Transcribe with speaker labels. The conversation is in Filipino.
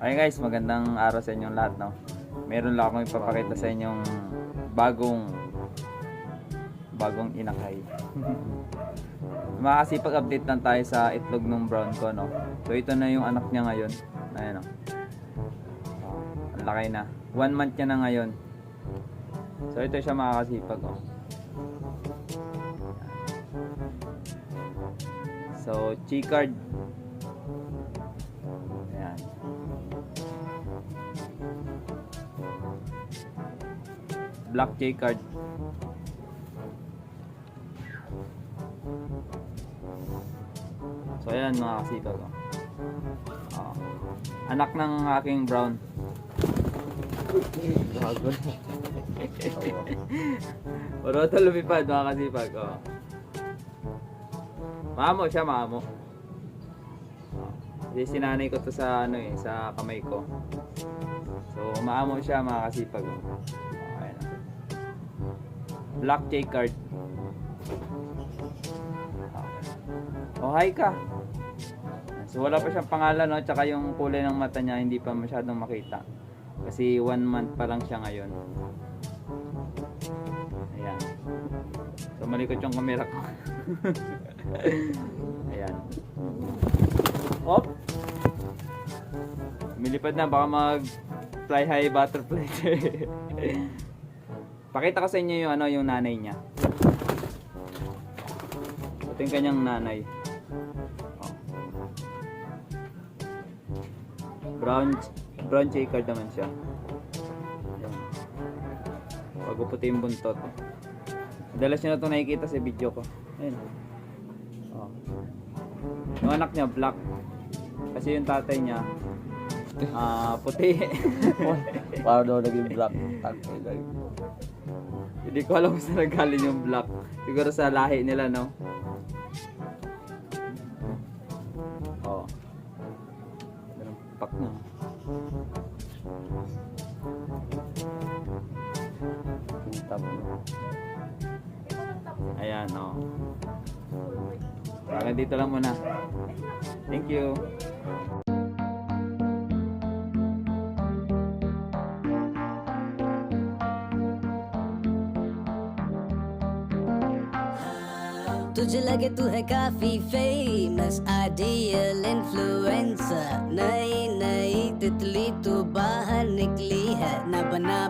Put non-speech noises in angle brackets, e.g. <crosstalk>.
Speaker 1: Okay guys, magandang araw sa inyong lahat, no? Meron lang akong ipapakita sa inyong bagong bagong inakay. <laughs> Makasipag update lang tayo sa itlog ng brown ko, no? So ito na yung anak niya ngayon. Ayan, no? Oh, ang laki na. One month niya na ngayon. So ito siya makakasipag, oh. So, G-card. Black J-card. So, ayan mga kasipag. Oh. Oh. Anak ng aking brown.
Speaker 2: Gago. <laughs>
Speaker 1: Puro ito lumipad mga kasipag. Oh. Maamo siya, maamo. Oh. Kasi sinanay ko to sa ano eh, sa kamay ko. So, maamo siya mga kasipag. Oh. Black J card. Oh, hi ka. So wala pa siyang pangalan no, tsaka yung kulay ng mata niya hindi pa masyadong makita. Kasi one month pa lang siya ngayon. Ayan. So malikot yung camera ko. <laughs> Ayan. Op! Milipad na, baka mag fly high butterfly. <laughs> Pakita ko sa inyo yung ano yung nanay niya. Ito yung kanyang nanay. Oh. Brown brown checkered naman siya. Ayan. Bago puti yung buntot. Madalas nyo na ito nakikita sa video ko. Ayan. Oh. Yung anak niya black. Kasi yung tatay niya ah puti. <laughs>
Speaker 2: Para daw naging black. Takay lang.
Speaker 1: Hindi ko alam kung saan nanggaling yung black. Siguro sa lahi nila, no? Oo. Oh. Ganun, pak na.
Speaker 2: Mo.
Speaker 1: Ayan, oh. Hanggang dito lang muna. Thank you.
Speaker 3: तुझे लगे तू है काफ़ी famous ideal influencer नई नई तितली तू बाहर निकली है, न बना